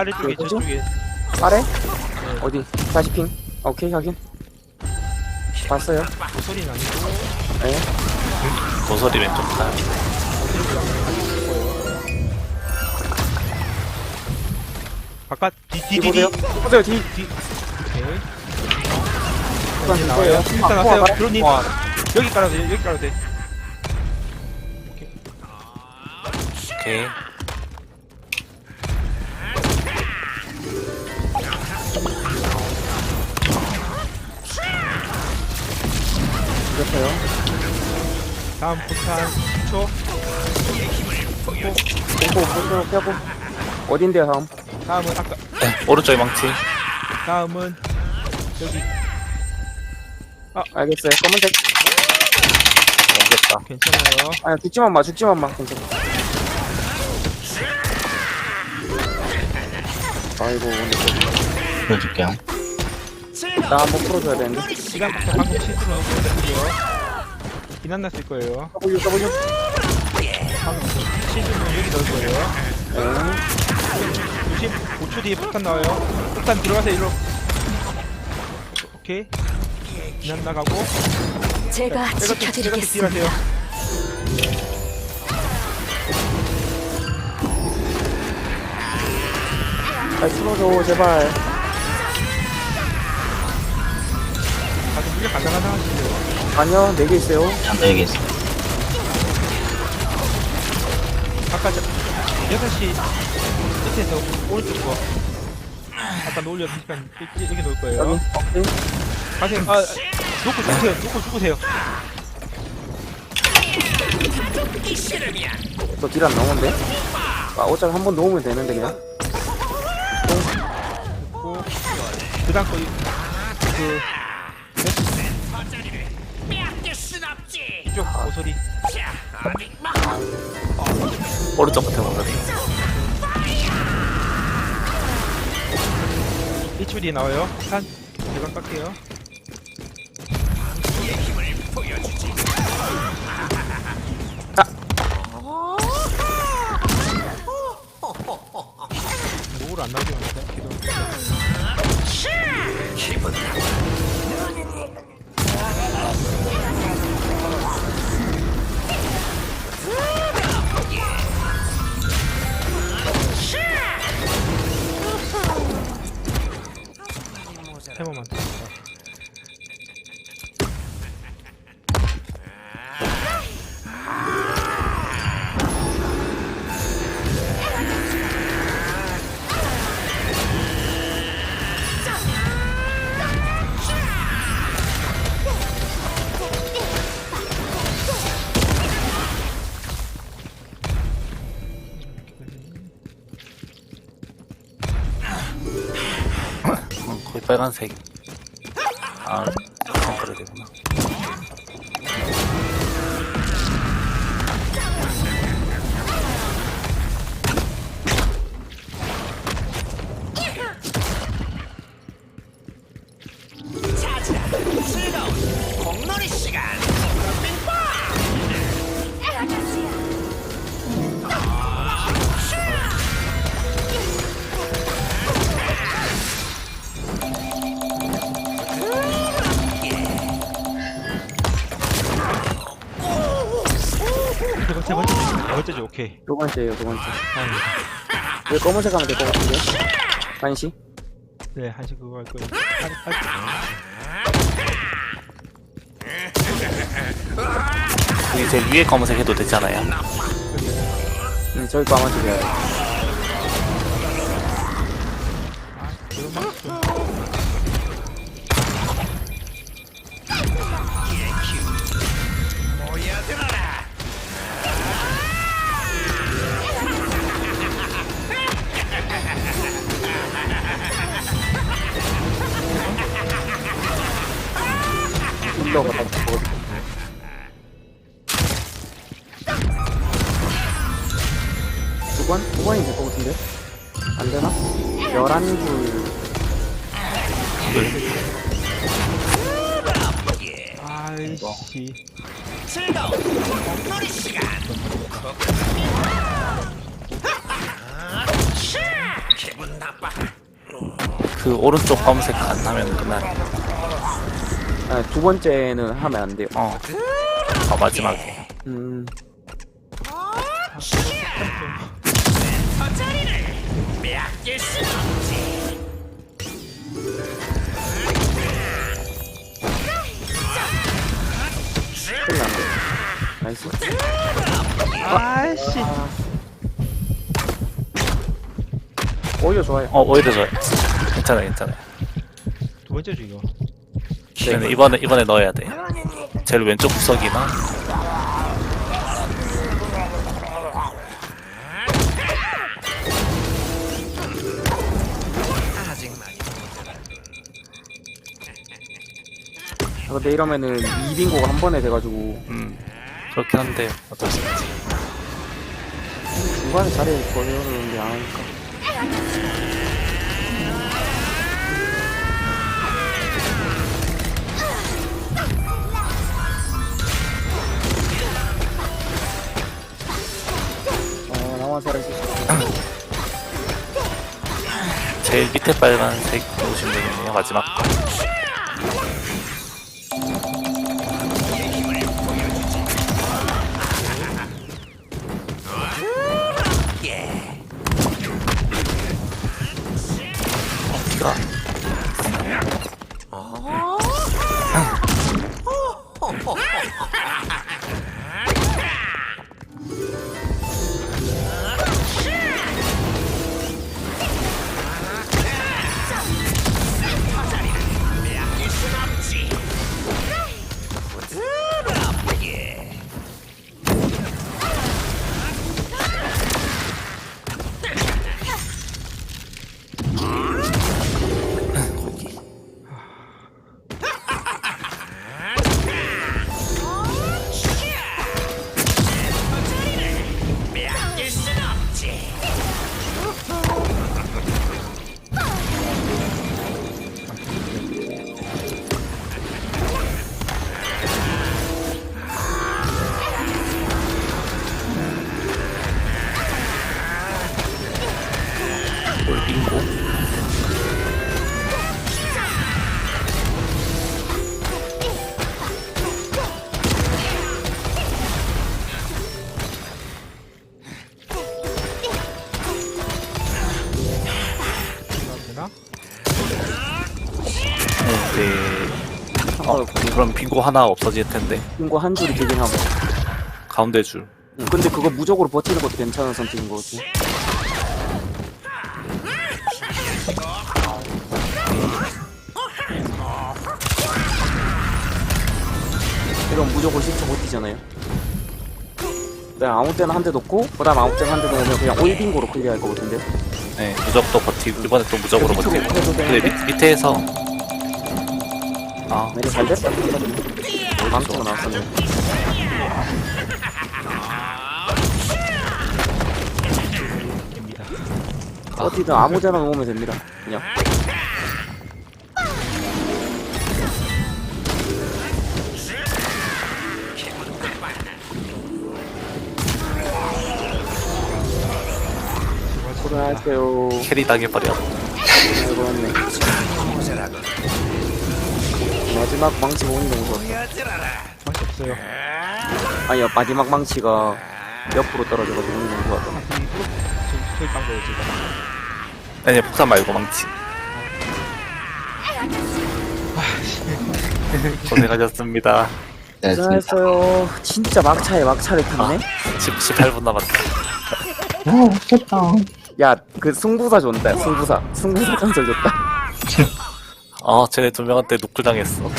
아래쪽에 네? 저쪽에 아래? 어디? 다시 핑. 오케이, 확인. 봤어요. 소리 나니고 네. 모서리 왼쪽 다 바깥 뒤 뒤뒤뒤 보세요. 보세요, 뒤. 뒤 오케이 일단 나와요. 나와요 일단 나왔어요 포화가? 드론님. 여기 깔아도 돼 여기 깔아도 돼 오케이 이렇어요. 다음 포탄 10초 공포, 공포, 펴고. 어딘데요, 다음? 다음은 아까 네, 오른쪽에 망치 다음은 여기 알겠어요. 검은색. 옮겼다 괜찮아요 아니, 죽지만 마, 죽지만 마. 괜찮아. 아이고, 오늘 보여줄게요 나 한번 풀어줘야 되는데. 시간 박사 방금 실수로 넣었거든요 비난 났을 거예요 W, W. 방금 실수로 여기 넣을 거예요 네. 조심 5초 뒤에 폭탄 나와요 폭탄 들어가세요 일로 오케이 비난 나가고 제가 지켜드리겠습니다. 잘 풀어줘, 제발. 다들 물량 간당간당하시죠 아니요, 4개 있어요. 한다 여기 있어 아까 저 6시 끝에서 오른쪽 거 아까 시간 여기, 여기 놓을 여기. 거예요 오케이. 가세요 아 놓고 죽으세요 놓고 죽으세요 저딜안 나오는데? 아, 어차피 한 번 놓으면 되는데, 그냥. 놓고 그 다음 거그 이쪽 모서리 오른쪽 끝에 모서리 1초 뒤에 나와요 산 대박 깎게요 노을 안 나오게 합니다 기도 세 번만 더. 음, 거의 빨간색. 아 번째 번째죠 오케이 두 번째예요, 두 번째. 다행이다 왜 검은색 하면 될 것 같은데? 한시? 네 한시 그거 할 거예요 할, 할, 이제 위에 검은색 해도 되잖아요 응, 저기 거 아마 저기요. 힐러가 다 죽어. 두 번? 두 번이 될 것 같은데? 안 되나? 11줄. 아이씨 그 오른쪽 검색 안 하면 끝나네. 아, 두 번째는 하면 안 돼요. 어. 어, 마지막에. 음, 큰일 났네. 나이스. 아이씨. 오히려 좋아요. 어, 오히려 좋아요. 괜찮아요, 괜찮아요. 두 번째죠, 이거. 네, 이번에, 이번에 넣어야 돼. 제일 왼쪽 구석이나. 아, 근데 이러면은 2빙고가 한 번에 돼가지고 음. 그렇긴 한데, 어쩔 수 없지. 중간에 자리에 걸려오는 게 아니니까. 제일 밑에 빨간색 보시면 되겠네요, 마지막 그럼 빙고 하나 없어질 텐데. 빙고 한 줄이 되긴 하고. 가운데 줄. 응, 근데 그거 무적으로 버티는 것도 괜찮은 선택인 것 같아. 이런 무조건 10초 버티잖아요. 네, 아무 때나 한 대 놓고, 그 다음 아무 때나 한 대 놓으면 그냥 올빙고로 클리어할 것 같은데. 네, 무적도 버티고, 이번에 또 무적으로 버티고. 근데. 밑, 밑에서. 아, 내가 잘 됐다. 망치가 나왔었네. 됩니다. 어디든 아무 데나 놓으면 됩니다. 그냥. 수고하세요. 캐리 당해버려. 마지막 망치 보니 너무 좋았다. 맛이 없어요. 아니요, 마지막 망치가 옆으로 떨어져가지고 운이 너무 좋았다. 아, 그리고 저, 저희 딴 거예요, 지금. 아니, 폭탄 말고 망치. 고생하셨습니다. 고생했어요. 진짜 막차에 막차를 탔네? 10, 18분 남았다. 아, 좋다. 야, 그 승부사 줬다, 승부사. 승부사 전설 줬다. 아, 쟤네 두 명한테 노클 당했어.